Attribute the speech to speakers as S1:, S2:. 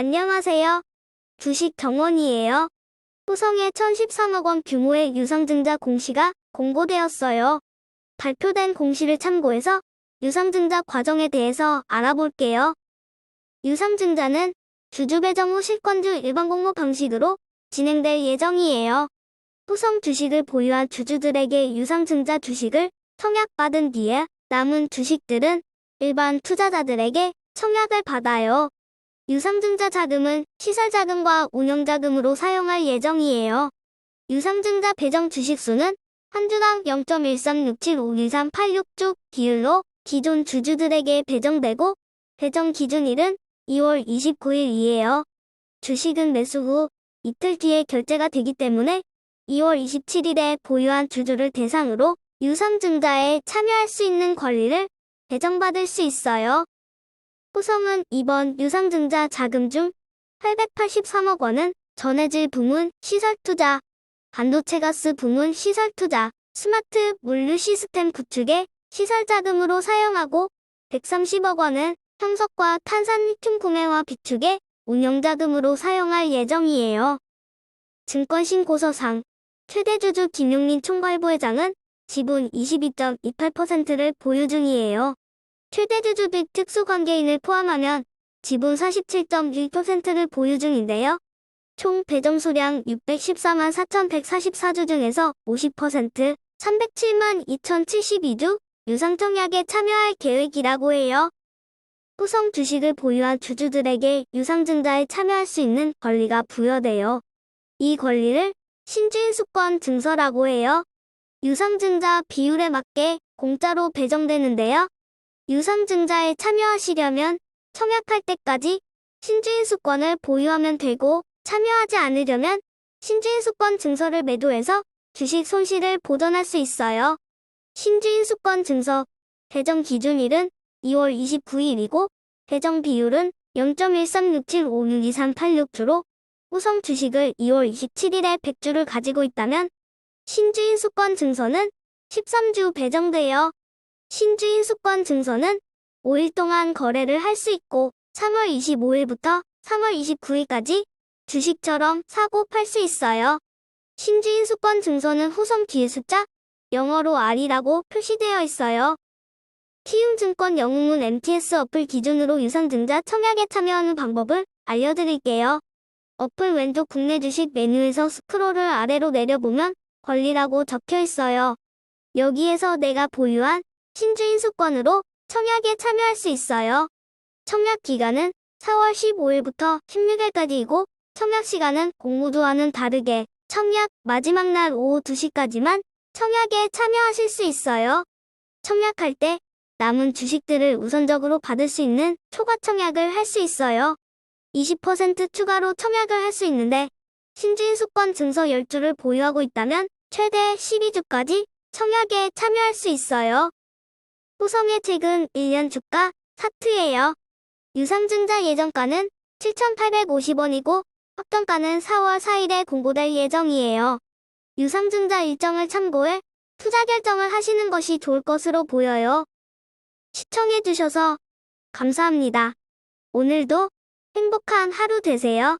S1: 안녕하세요. 주식 정원이에요. 후성의 1013억 원 규모의 유상증자 공시가 공고되었어요. 발표된 공시를 참고해서 유상증자 과정에 대해서 알아볼게요. 유상증자는 주주 배정 후 실권주 일반 공모 방식으로 진행될 예정이에요. 후성 주식을 보유한 주주들에게 유상증자 주식을 청약받은 뒤에 남은 주식들은 일반 투자자들에게 청약을 받아요. 유상증자 자금은 시설 자금과 운영 자금으로 사용할 예정이에요. 유상증자 배정 주식수는 한 주당 0.1367513866주 비율로 기존 주주들에게 배정되고 배정 기준일은 2월 29일이에요. 주식은 매수 후 이틀 뒤에 결제가 되기 때문에 2월 27일에 보유한 주주를 대상으로 유상증자에 참여할 수 있는 권리를 배정받을 수 있어요. 후성은 이번 유상증자 자금 중 883억 원은 전해질 부문 시설 투자, 반도체 가스 부문 시설 투자, 스마트 물류 시스템 구축에 시설 자금으로 사용하고 130억 원은 형석과 탄산 리튬 구매와 비축에 운영자금으로 사용할 예정이에요. 증권신고서상 최대 주주 김용민 총괄부회장은 지분 22.28%를 보유 중이에요. 최대 주주 및 특수관계인을 포함하면 지분 47.1%를 보유 중인데요. 총 배정 수량 614만 4,144주 중에서 50% 307만 2,072주 유상청약에 참여할 계획이라고 해요. 후성 주식을 보유한 주주들에게 유상증자에 참여할 수 있는 권리가 부여돼요. 이 권리를 신주인 수권 증서라고 해요. 유상증자 비율에 맞게 공짜로 배정되는데요. 유상증자에 참여하시려면 청약할 때까지 신주인 수권을 보유하면 되고 참여하지 않으려면 신주인 수권 증서를 매도해서 주식 손실을 보전할 수 있어요. 신주인 수권 증서 배정 기준일은 2월 29일이고 배정 비율은 0.1367562386주로 우성 주식을 2월 27일에 100주를 가지고 있다면 신주인 수권 증서는 13주 배정돼요. 신주인 수권 증서는 5일 동안 거래를 할 수 있고 3월 25일부터 3월 29일까지 주식처럼 사고 팔 수 있어요. 신주인 수권 증서는 후성 뒤에 숫자 영어로 R이라고 표시되어 있어요. 키움증권 영웅문 MTS 어플 기준으로 유상증자 청약에 참여하는 방법을 알려드릴게요. 어플 왼쪽 국내 주식 메뉴에서 스크롤을 아래로 내려보면 권리라고 적혀 있어요. 여기에서 내가 보유한 신주인 수권으로 청약에 참여할 수 있어요. 청약 기간은 4월 15일부터 16일까지이고 청약 시간은 공모주와는 다르게 청약 마지막 날 오후 2시까지만 청약에 참여하실 수 있어요. 청약할 때 남은 주식들을 우선적으로 받을 수 있는 초과 청약을 할 수 있어요. 20% 추가로 청약을 할 수 있는데 신주인 수권 증서 10주를 보유하고 있다면 최대 12주까지 청약에 참여할 수 있어요. 후성의 최근 1년 주가 차트예요. 유상증자 예정가는 7,850원이고 확정가는 4월 4일에 공고될 예정이에요. 유상증자 일정을 참고해 투자 결정을 하시는 것이 좋을 것으로 보여요. 시청해주셔서 감사합니다. 오늘도 행복한 하루 되세요.